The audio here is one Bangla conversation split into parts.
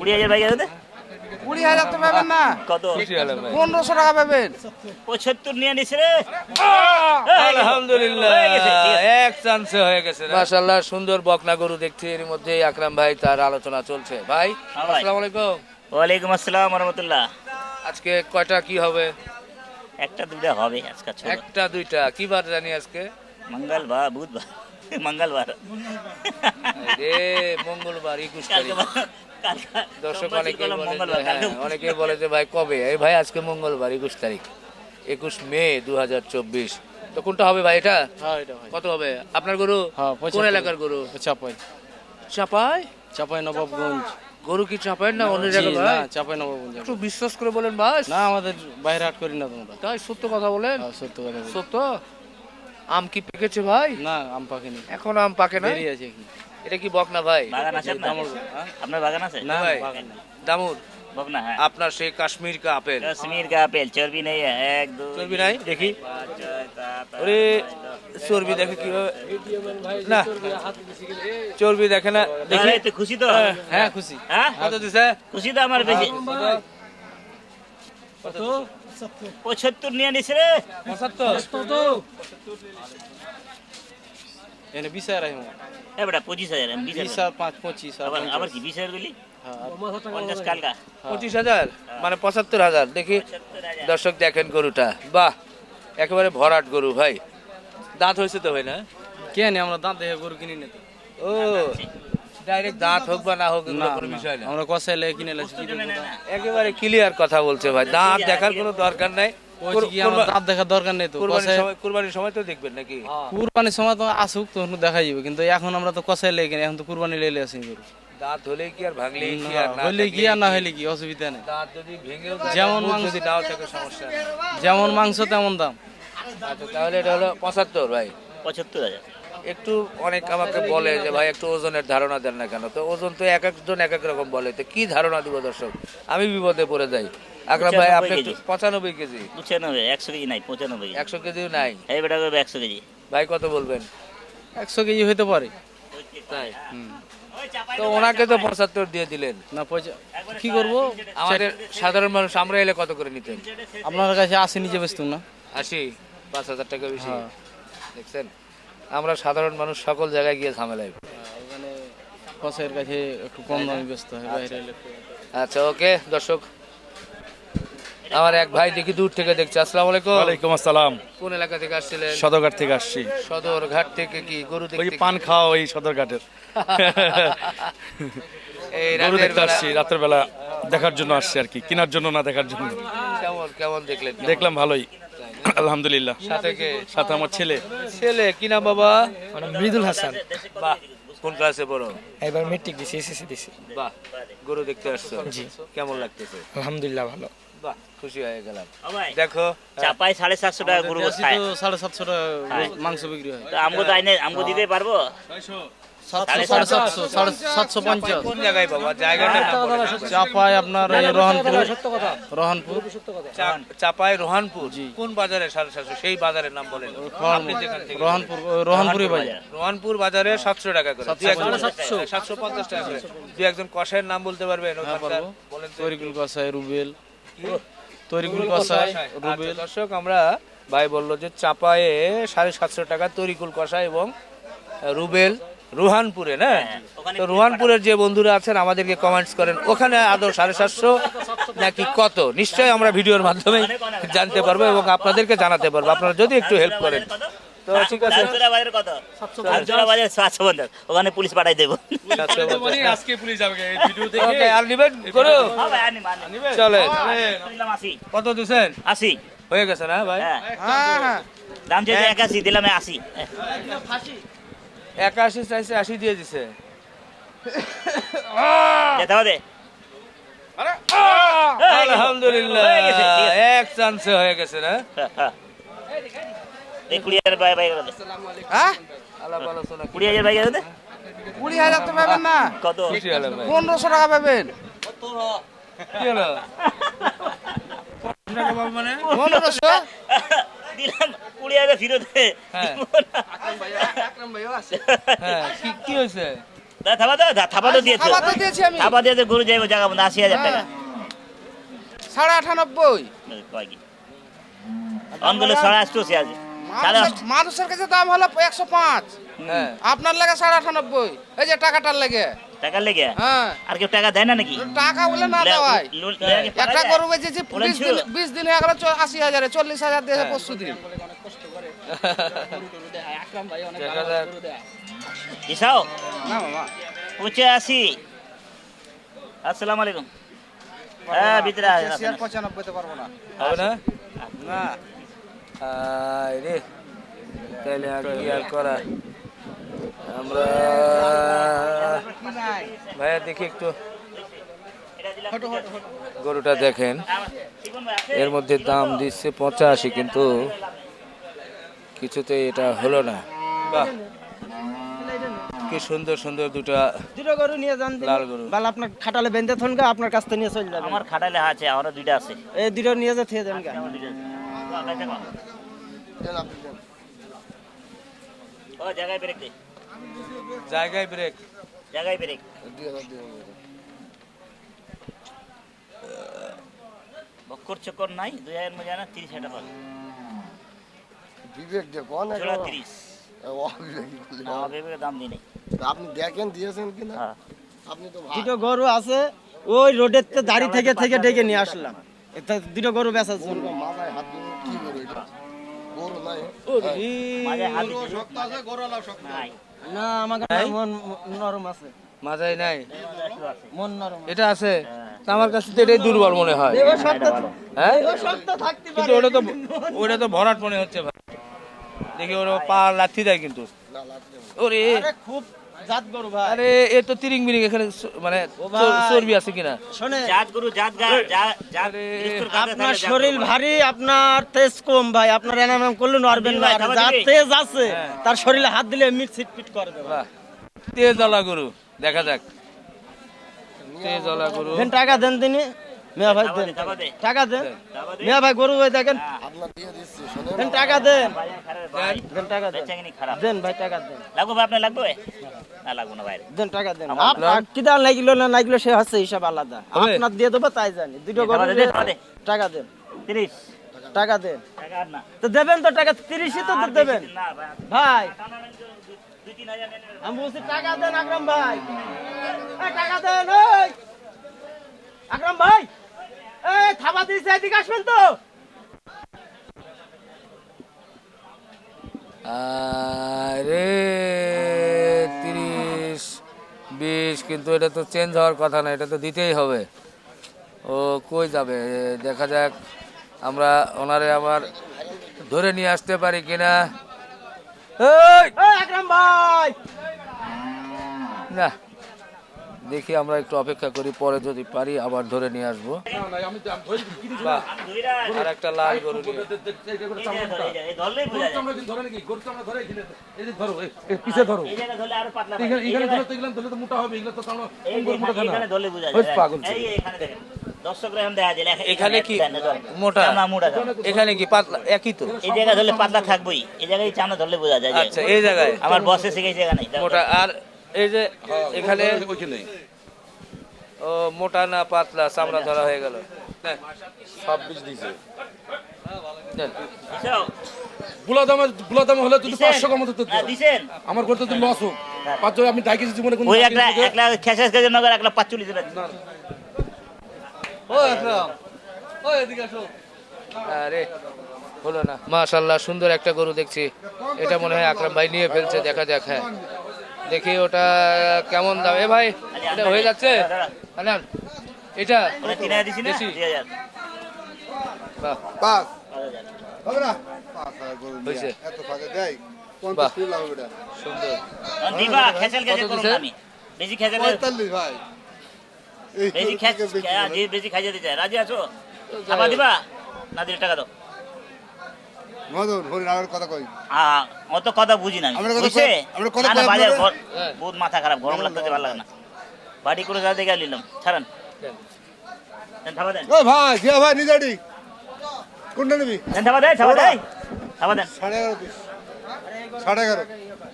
কুড়ি হাজার ভাই গেছে কুড়ি হাজার তো পাবেন না। কত? পনেরোশো টাকা পাবেন। পঁচাত্তর নিয়ে নিস রে। আলহামদুলিল্লাহ আছে। এক চান্সে হয়ে গেছে মাশাআল্লাহ সুন্দর বকনা গরু দেখছি এর মধ্যে আকরাম ভাই তার আলোচনা চলছে। ভাই হ্যাঁ ভাই। আসসালামু আলাইকুম। ওয়ালাইকুম আসসালাম রহমতুল্লাহ আজকে কয়টা কি হবে? একটা দুইটা হবে আজকে একটা দুইটা। কি বার জানি আজকে? মঙ্গলবার বুধবার। মঙ্গলবার। রে মঙ্গলবার একুশ তারিখ। দর্শক অনেকে যে, হ্যাঁ, অনেকে বলে যে ভাই কবে? এই ভাই আজকে মঙ্গলবার একুশ তারিখ। একুশ মে দু তো কোনটা হবে ভাই এটা? হ্যাঁ কত হবে? আপনার গরু? হ্যাঁ, কোন এলাকার গরু? চাপাই। চাপাই? চাপাই নবাবগঞ্জ। গরু কি চাপাই না অন্য জায়গায় ভাই? নবাবগঞ্জ। একটু বিশ্বাস করে বলেন ভাই না আমাদের বাইরে হাট করি না তোমরা। তাই সত্য কথা বলেন? সত্য কথা সত্য? আম কি পেকেছে ভাই? না আম পাকেনি। এখন আম পাকে না দেরি আছে কি এটা কি বকনা ভাই? বাগান আছে হ্যাঁ? আপনার? বাগান আছে? না ভাই। দামুর বকনা হ্যাঁ। আপনার সেই কাশ্মীর কা আপেল। কাশ্মীর কা আপেল চর্বি নেই এক দুই চর্বি নাই? দেখি। আরে চর্বি দেখে কি না চর্বি দেখে না। দেখি। তো খুশি তো? হ্যাঁ, হ্যাঁ খুশি। হ্যাঁ? কত দিছে খুশি তো আমার বেশি। হ্যাঁ, কত? পঁচাত্তর নিয়ে নিস রে। এনে বিশ হাজার এ বেটা পঁচিশ হাজার বিশ পাঁচ পঁচিশ আবার কি বিশ হাজার বলি হ্যাঁ, আর পঞ্চাশ কালকা। পঁচিশ হাজার? মানে পঁচাত্তর হাজার। দেখি দর্শক দেখেন গরুটা। বাহ একেবারে ভরাট গরু ভাই। দাঁত হয়েছে তো ভাই না? কেন আমরা দাঁত দেখে গরু কিনি না তো। ও। ডাইরেক্ট দাঁত হোক বা না হোক এগুলো কোনো বিষয় না। আমরা কষাই লেগে কিনে। একেবারে ক্লিয়ার কথা বলছে ভাই। দাঁত দেখার কোনো দরকার নাই। দাঁত দেখার দরকার নেই তো? কুরবানির সময় তো দেখবেন নাকি? কুরবানির সময় তো আসুক তো দেখা যাবে কিন্তু এখন আমরা তো কষাই লেগে এখন তো কুরবানি লেলে আসি দাঁত হলেই কি আর কি আর না হইলে কি আর না হইলে কি? অসুবিধা নেই। দাঁত যদি ভেঙেও যেমন মাংস- যদি নাও থাকে সমস্যা যেমন মাংস তেমন দাম। আচ্ছা তাহলে এটা হলো পঁচাত্তর ভাই। পঁচাত্তর হাজার। একটু অনেক আমাকে বলে যে ভাই একটু ওজনের ধারণা দেন না কেন? তো ওজন তো এক একজন এক এক রকম বলে। তো কি ধারণা দিব দর্শক? আমি বিপদে পড়ে যাই। আকরাম ভাই আপনি পঁচানব্বই কেজি। পঁচানব্বই একশো কেজি নাই পঁচানব্বই একশো কেজিও নাই। এই বেটা একশো কেজি। ভাই কত বলবেন? একশো কেজি হইতে পারে। তাই? তো ওনাকে তো পঁচাত্তর দিয়ে দিলেন। না পয়সা কি করব? আমাদের সাধারণ মানুষ আমরা এলে কত করে নিতেন? আপনার কাছে আসে নিজে বেচতুম না? আশি পাঁচ হাজার টাকা বেশি। হ্যাঁ। দেখছেন? আমরা সাধারণ মানুষ সকল জায়গায় গিয়ে ঝামেলায় ওখানে কষাইয়ের কাছে একটু কম দামে ব্যস্ত হয় বাইরে আচ্ছা ওকে দর্শক আমার এক ভাই দেখি দূর থেকে দেখছে। আসসালামু আলাইকুম। ওয়ালাইকুম আসসালাম। কোন এলাকা থেকে আসছিলেন? সদরঘাট থেকে আসছি। সদরঘাট থেকে কি? গরু ওই পান খাওয়া ওই সদরঘাটের। এই গরু দেখতে আসছি রাতের বেলা দেখার জন্য আসছি আর কি কেনার জন্য না দেখার জন্য। কেমন কেমন দেখলেন? দেখলাম ভালোই। আলহামদুলিল্লাহ। সাথে কে? সাথে আমার ছেলে। ছেলে কি নাম বাবা? মৃদুল হাসান। বাহ। কোন ক্লাসে পড়ো? এবার মেট্রিক দিছি এসএসসি দিছি। বাহ। গরু দেখতে আসছো? জি। কেমন লাগতেছে? আলহামদুলিল্লাহ ভালো। বাহ খুশি হয়ে গেলাম। দেখো চাপাই সাড়ে সাতশো টাকা গরু সাড়ে সাতশো টাকা মাংস বিক্রি হয়। তো আমগো তো আমগো দিতে পারব? কোন জায়গায় বাবা জায়গাটা চাপায় আপনার রহনপুর। কোন বাজারে সাড়ে সাতশো? সেই বাজারের নাম বলেন। আপনি যেখান থেকে রহনপুর ওই রহনপুরি বাজার। রোহানপুর বাজারে সাতশো টাকা করে। সাতশো পঞ্চাশ। টাকা করে। দুই একজন কষাইয়ের নাম বলতে পারবেন। হ্যাঁ বলেন তরিকুল কষাই রুবেল। তরিকুল কষাই আচ্ছা, রুবেল। দর্শক আমরা ভাই বলল যে চাপায়ে সাড়ে সাতশো টাকা তরিকুল কষা এবং রুবেল। রুহানপুরে না? তো রুহানপুরের যে বন্ধুরা আছেন আমাদেরকে কমেন্টস করেন ওখানে আদৌ সাড়ে সাতশো নাকি কত? নিশ্চয়ই আমরা ভিডিওর মাধ্যমে জানতে পারব এবং আপনাদেরকে জানাতে পারব। আপনারা যদি একটু হেল্প করেন। তো ঠিক আছে। ওখানে পুলিশ পাঠাই দেবো। সাতশো পঞ্চাশ। আজকে পুলিশ যাবে এই ভিডিও ওকে, আর নিবেন? করো। হ্যাঁ ভাই, আনি, আনি। চলে দিলাম আশি। কত দিচ্ছেন আশি। হয়ে গেছে না ভাই? হ্যাঁ। হ্যাঁ হ্যাঁ। দাম চেয়েছে একাশি দিলাম আশি। একাশি চাইছে আশি দিয়ে দিছে। আলহামদুলিল্লাহ হয়ে। এক চান্সে হয়ে গেছে না। এই কুড়ি হাজার বাই বাই হ্যাঁ? কুড়ি হাজার বাই করে কুড়ি হাজার তো পাবেন না। কত? খুশি হলাম ভাই। পনেরোশো টাকা পাবেন। কি হলো? মানে? পনেরোশো? দিলাম কুড়ি হাজার ফিরত। হ্যাঁ। না। হ্যাঁ কি কি হয়েছে? থাবা দাও থাবা তো দিয়েছ। খাবার তো দিয়েছি আমি। থাবা দিয়েছে গরু যাইবো জায়গা মধ্যে আশি হাজার টাকা। সাড়ে আটানব্বই। অনগুলো সাড়ে আটশোশি আছে। মানুষের- কাছে দাম হলো একশো পাঁচ। হ্যাঁ। আপনার লাগে সাড়ে আটানব্বই। এই যে টাকাটার লেগে। টাকার লেগে? হ্যাঁ। আর কেউ টাকা দেয় না নাকি? টাকা বলে না দেওয়াই একটা গরু বেচেছি বিশ। দিন বিশ দিন হয়ে আশি হাজারে চল্লিশ হাজার দিয়েছে পরশু দিন ইসাও পঁচাশি আসসালামু আলাইকুম। হ্যাঁ ভিতরে পঁচানব্বই তো পারব না। হবে না? না। রে। তাহলে আর কি আর করা আমরা ভাইয়া দেখি একটু। গরুটা দেখেন। এর মধ্যে দাম দিচ্ছে পঁচাশি কিন্তু কিছুতে এটা হলো না। বাহ। কি সুন্দর সুন্দর দুটা দুটো গরু নিয়ে যান লাল গরু। বাল আপনার খাটালে বেঁধে থন গা আপনার কাছ থেকে নিয়ে চলে যাবে। আমার খাটালে আছে আমারও দুইটা আছে। এই দুটো নিয়ে যে থেকে যান গা। ও জায়গায় ব্রেক দে। জায়গায় ব্রেক জায়গায় ব্রেক বক্কর চক্কর নাই দুই হাজার মজা না তিরিশ হাজার টাকা। বিবেক যে কোন জোড়া তিরিশ। অবিবেকী বললে। না বিবেকের দাম দিই নাই আপনি দেখেন দিয়েছেন কিনা? হ্যাঁ। আপনি তো দুটো গরু আছে ওই রোডের তে দাড়ি থেকে থেকে ডেকে নিয়ে আসলাম। এটা দুটো গরু বেচার জন্য মাথায় হাত দিয়ে কি করো এটা? গরু নাই। মাঝে হাত দিছে নাই। না আমাকে মন নরম আছে। মাঝাই নাই? মন নরম এটা আছে? তা আমার কাছে তো এটাই দুর্বল মনে হয়। হ্যাঁ? কিন্তু ওটা তো ওটা তো ভরাট মনে হচ্ছে ভাই। দেখি ওর পা লাথি দেয় কিন্তু। ওরে। খুব জাত গরু ভাই। আরে এ তো তিরিং বিরিং এখানে মানে চর্বি আছে কিনা? শোনে। জাত গরু জাত গা আপনার শরীর ভারী আপনার তেজ কম ভাই। আপনার এনাম করলে নড়বেন ভাই, যার তেজ আছে তার শরীরে হাত দিলে মিট ছিটপিট করবে ভাই। বাহ। গরু দেখা যাক। তেজলা গরু। দেন টাকা দেন তিনি। মিয়া ভাই দেন। দে, খাবার দে। টাকা দেন। মিয়া ভাই গরু ভাই দেখেন। দেন টাকা দেন। ভাই। দেন টাকা দেন। দেন ভাই টাকা দেন। লাগবো ভাই আপনার লাগবে? না লাগবো না বাইরে দেন টাকা দেন। আপনার কি দাম লাগল না লাগল সে হচ্ছে হিসাব আলাদা। আপনার দিয়ে দেবো তাই জানি। দুটো গরু টাকা দেন। তিরিশ। টাকা দেন। টাকা না। তো দেবেন তো টাকা তিরিশই তো দেবেন। না ভাই। আমি বলছি টাকা দেন আকরাম ভাই। টাকা দেন এই। আকরাম ভাই। এই থাবা দিয়েছে এদিকে আসবেন তো। আরে তিরিশ বিশ কিন্তু এটা তো চেঞ্জ হওয়ার কথা না এটা তো দিতেই হবে। ও কই যাবে? দেখা যাক আমরা ওনারে আবার ধরে নিয়ে আসতে পারি কিনা। না দেখি আমরা একটু অপেক্ষা করি পরে যদি পারি আবার ধরে নিয়ে আসব। আর একটা লাল গরু এখানে কি মোটা? এখানে কি পাতলা? একই তো? এই জায়গায় ধরলে পাতলা থাকবই। এই জায়গায় চামড়া ধরলে বোঝা যায় আচ্ছা এই জায়গায়? আমার বসে শিখেছে এখানে। মোটা আর এই যে এখানে ওইখানে ও মোটা না পাতলা চামড়া ধরা হয়ে গেল। নেন, ছাব্বিশ দিছে। হলে যদি পাঁচশো কম হতো তো হ্যাঁ, দিছেন? আমার করতে তো লস হোক পাঁচ আমি জীবনে কোনো ওই একটা দেবেন। আরে হলো না। মাশাল্লাহ সুন্দর একটা গরু দেখছি। এটা মনে হয় আকরাম ভাই নিয়ে ফেলছে। দেখা যাক হ্যাঁ। দেখি ওটা কেমন দাম। এ ভাই এটা হয়ে যাচ্ছে? এটা? না? বাহ, এটা সুন্দর। পঁয়তাল্লিশ ভাই। হ্যাঁ। বেশি খাইয়ে দিতে রাজি আছো? আবার দিবা? না দিলে টাকা দাও। মদন হরিণ কথা কই। অত কথা বুঝি না বুঝছে? বহুত মাথা খারাপ গরম লাগতেছে ভালো লাগে না। বাড়ি করে যা দেখে নিলাম। ছাড়েন। দেন দেন। ও ভাই জিয়া ভাই নিজাডি কোনটা নিবি? দেন থাবা দেন থাবা দেন। থাবা দেন। সাড়ে এগারো সাড়ে এগারো।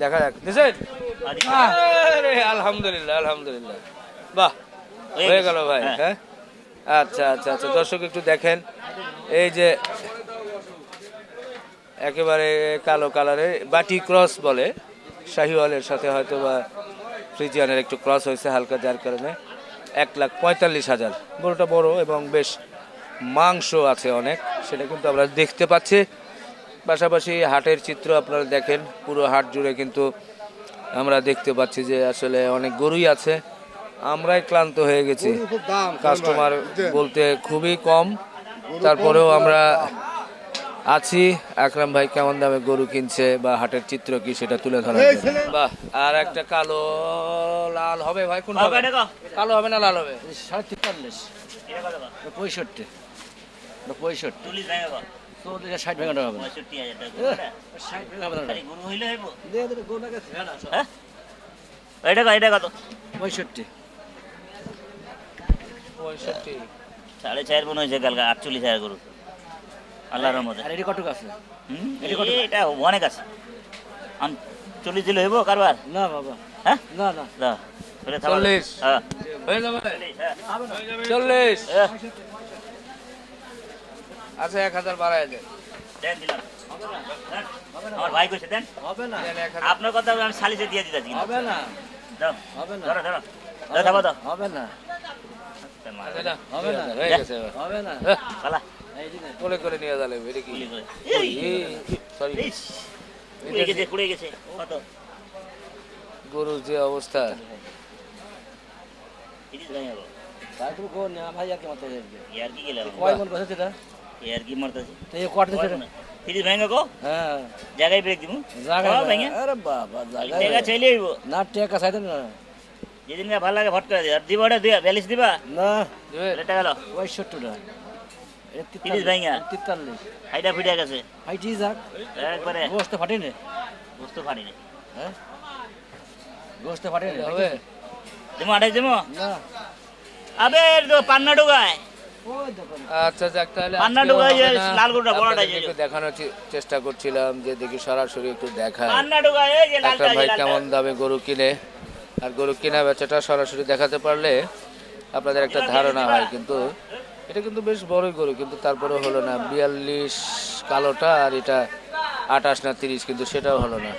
দেখা যাক। দিছেন বাড়ি আরে, আলহামদুলিল্লাহ আলহামদুলিল্লাহ। বাহ হয়ে গেছে। গেল ভাই হ্যাঁ। হ্যাঁ? আচ্ছা আচ্ছা আচ্ছা দর্শক একটু দেখেন। এই যে একেবারে কালো কালারের বাটি ক্রস বলে। শাহিওয়ালের সাথে হয়তো বা ফ্রিজিয়ানের একটু ক্রস হয়েছে হালকা যার কারণে। এক লাখ পঁয়তাল্লিশ হাজার। গরুটা বড় এবং বেশ মাংস আছে অনেক। সেটা কিন্তু আমরা দেখতে পাচ্ছি। পাশাপাশি হাটের চিত্র আপনারা দেখেন। পুরো হাট জুড়ে কিন্তু আমরা দেখতে পাচ্ছি যে আসলে অনেক গরুই আছে। আমরাই ক্লান্ত হয়ে গেছি। কাস্টমার বলতে খুবই কম। তারপরেও আমরা আছি। আকরাম ভাই কেমন দামে গরু কিনছে বা হাটের চিত্র কি সেটা তুলে ধরা বাহ আর একটা কালো লাল হবে ভাই? কোন হবে কালো হবে না লাল হবে? সাড়ে তেতাল্লিশ? পঁয়ষট্টি। পঁয়ষট্টি। ষাট ভেঙে হবে। এটা? ষাট ভেঙে হবে। হ্যাঁ এটা কত এটা কত? পঁয়ষট্টি। পঁয়ষট্টি। সাড়ে চার মনে হয়েছে কালকে আটচল্লিশ হাজার গরু। আল্লাহর রহমতে। আর এটি কটুক আছে? হুম, এটা অনেক আছে। আম চল্লিশ দিলে হইব কারবার? না বাবা। হ্যাঁ? না না। দাও। চল্লিশ। হ্যাঁ। হয়ে যাবে? চল্লিশ, আচ্ছা এক হাজার বাড়াই দেন। দেন দিলাম। আমার ভাই কইছে দেন। হবে না। আপনার কথা আমি সালিশে দিয়ে দিতেছি হবে না। দাও। হবে না। ধরো ধরো। দাও দাও হবে না। আচ্ছা, না, হবে না। হবে না। না। কোলে করে নিয়ে যাবে এটা কি? গুলি সরি গরুর যে অবস্থা। মন হ্যাঁ। জায়গায় ব্রেক দিব জায়গা চলে না টাকা চাইতে না। যেদিন ভালো লাগে ভট করে দিবা দিবা ওটা দিবা? না। এটা গেল পঁয়ষট্টি টাকা তিরিশ ভাইঙা? তেতাল্লিশ। হাইটা ফিটে গেছে? হাইটি যাক। একবারে। গোস্ত ফাটে নে বুঝতে পারিনি হ্যাঁ? গোস্ত ফাটে নে হবে? তুমি আঠাইছ দেবো না। আবে তো পান্না আচ্ছা যাক তাহলে পান্না যে লাল গরুটা বড়টা যে। একটু দেখানোর চে- চেষ্টা করছিলাম যে দেখি সরাসরি একটু দেখায়। পান্না এই যে লালটা ভাই কেমন দামে গরু কিনে? আর গরু কেনা বেচাটা সরাসরি দেখাতে পারলে আপনাদের একটা ধারণা হয় কিন্তু এটা কিন্তু বেশ বড়ই গরু, কিন্তু তারপরে হলো না। বিয়াল্লিশ কালোটা আর এটা আঠাশ না তিরিশ, কিন্তু সেটাও হলো না।